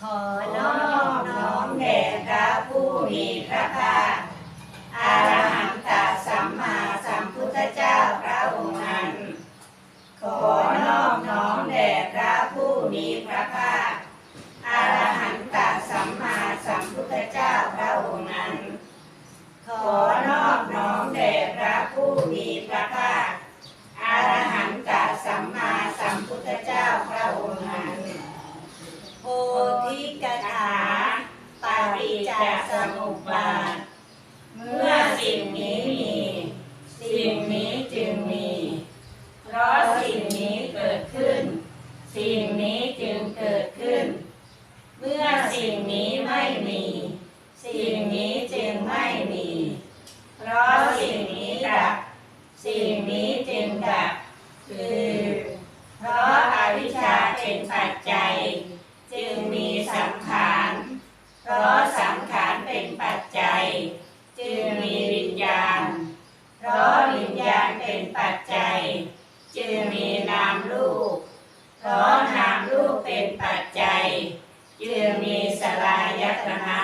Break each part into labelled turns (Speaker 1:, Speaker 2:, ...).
Speaker 1: ขอนอบน้อมแด่พระผู้มีพระภาค ม่มี สิ่งนี้จึงไม่มี เพราะสิ่งนี้ดับ สิ่งนี้จึงดับ คือ เพราะอาวิชชาเป็นปัจจัย จึงมีสังขาร เพราะสังขารเป็นปัจจัย จึงมีวิญญาณ เพราะวิญญาณเป็นปัจจัย จึงมีนามรูปเพราะนามรูปเป็นปัจจัย จึงมีสลายตนะ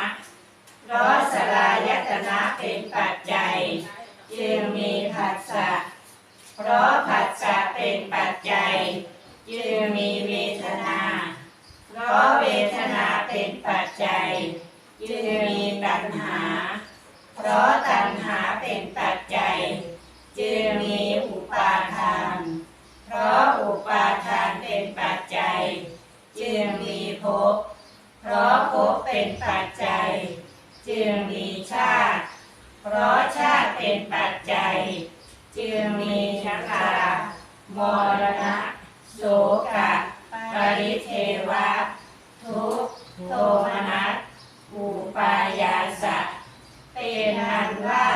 Speaker 1: เพราะสลายตนะเป็นปัจจัย จึงมีผัสสะเพราะผัสสะเป็นปัจจัย จึงมีเวทนา เพราะเวทนาเป็นปัจจัย จึงมีตัณหา เพราะตัณหาเป็นปัจจัย เป็นปัจจัย จึงมีชาติ เพราะชาติเป็นปัจจัย จึงมีชรามรณะโสกะปริเทวะ ทุกโทมนัสอุปายาสะ เป็นอันว่า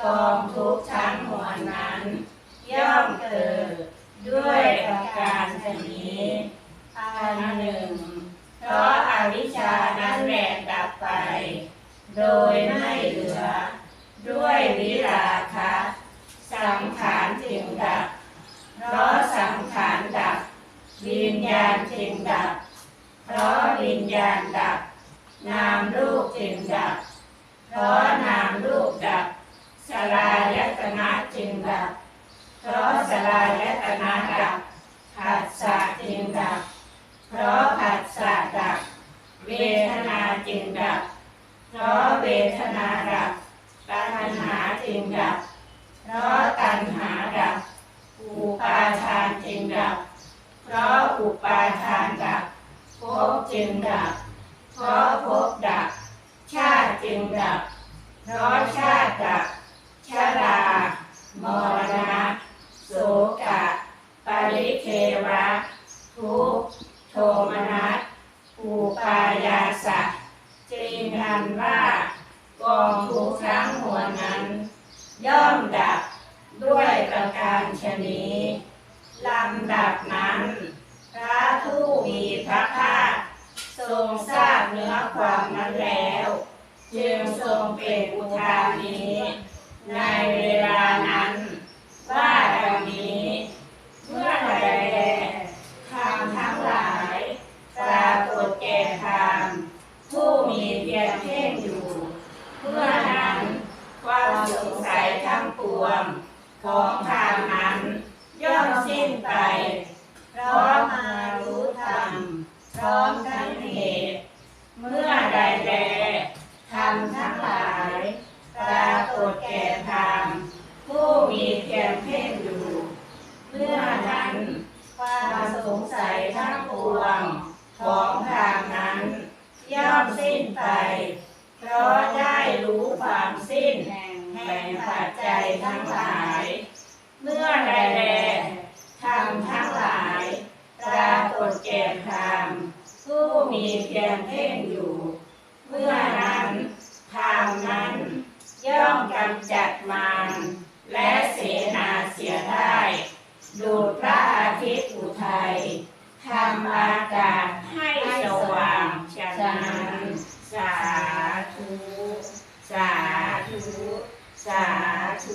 Speaker 1: กองทุกข์ทั้งมวลนั้น ย่อมเกิดด้วยประการชนี้อันหนึ่ง เพราะอาวิชชานั้นแหลกดับไป โดย ไม่เหลือ ด้วยวิราคะสังขารจึงดับเพราะสังขารดับ วิญญาณจึงดับ เพราะวิญญาณดับ นามรูปจึงดับ เพราะนามรูปดับสลายตนะจึงดับ เพราะสลายตนะดับผัสสะจึงดับ เพราะผัสสะดับ เวทนาจึงดับ เพราะเวทนาดับตัณหาจึงดับ เพราะตัณหาดับ อุปาทานจึงดับ เพราะอุปาทานดับภพจึงดับ เพราะภพดับ ชาติจึงดับ เพราะชาติดับ ชรามรณะโสกะ ปริเทวะ ทุกโทมนัสอุปายาสะันว่ากองทุกข์ทั้งมวลนั้น ย่อมดับด้วยประการชนีลำดับนั้น พระผู้มีพระภาคทรงทราบเนื้อความนั้นแล้ว จึงทรงเป็นอุทานี้ในเวลานั้น ว่าดังนี้ เมื่อใดแลธรรมทั้งหลาย ปรากฏแก่ธรรมผู้มีเพียงเพ่งอยู่ เมื่อนั้นความสงสัย ทั้งปวง ของทางนั้น ย่อมสิ้นไป เพราะมารู้ธรรมพร้อมทั้งเหตุ เมื่อใดแลธรรมทั้งหลายปรากฏแก่ธรรมผู้มีเพียงเพ่งอยู่เมื่อนั้นความสงสัยทั้งปวง ของทางนั้น ย่อมสิ้นไป เพราะได้รู้ความสิ้นแห่ง ปัจจัยทั้งหลาย เมื่อใดแลธรรมทั้งหลายปรากฏแก่ธรรมผู้มีเพียงเพ่งอยู่ เมื่อนั้นธรรมนั้น ย่อมกำจัดมารและเสนาเสียได้ดูดพระอาทิตย์อุทัยทำอากาศให้สว่างฉะนั้นสาธุ สาธุ สาธุ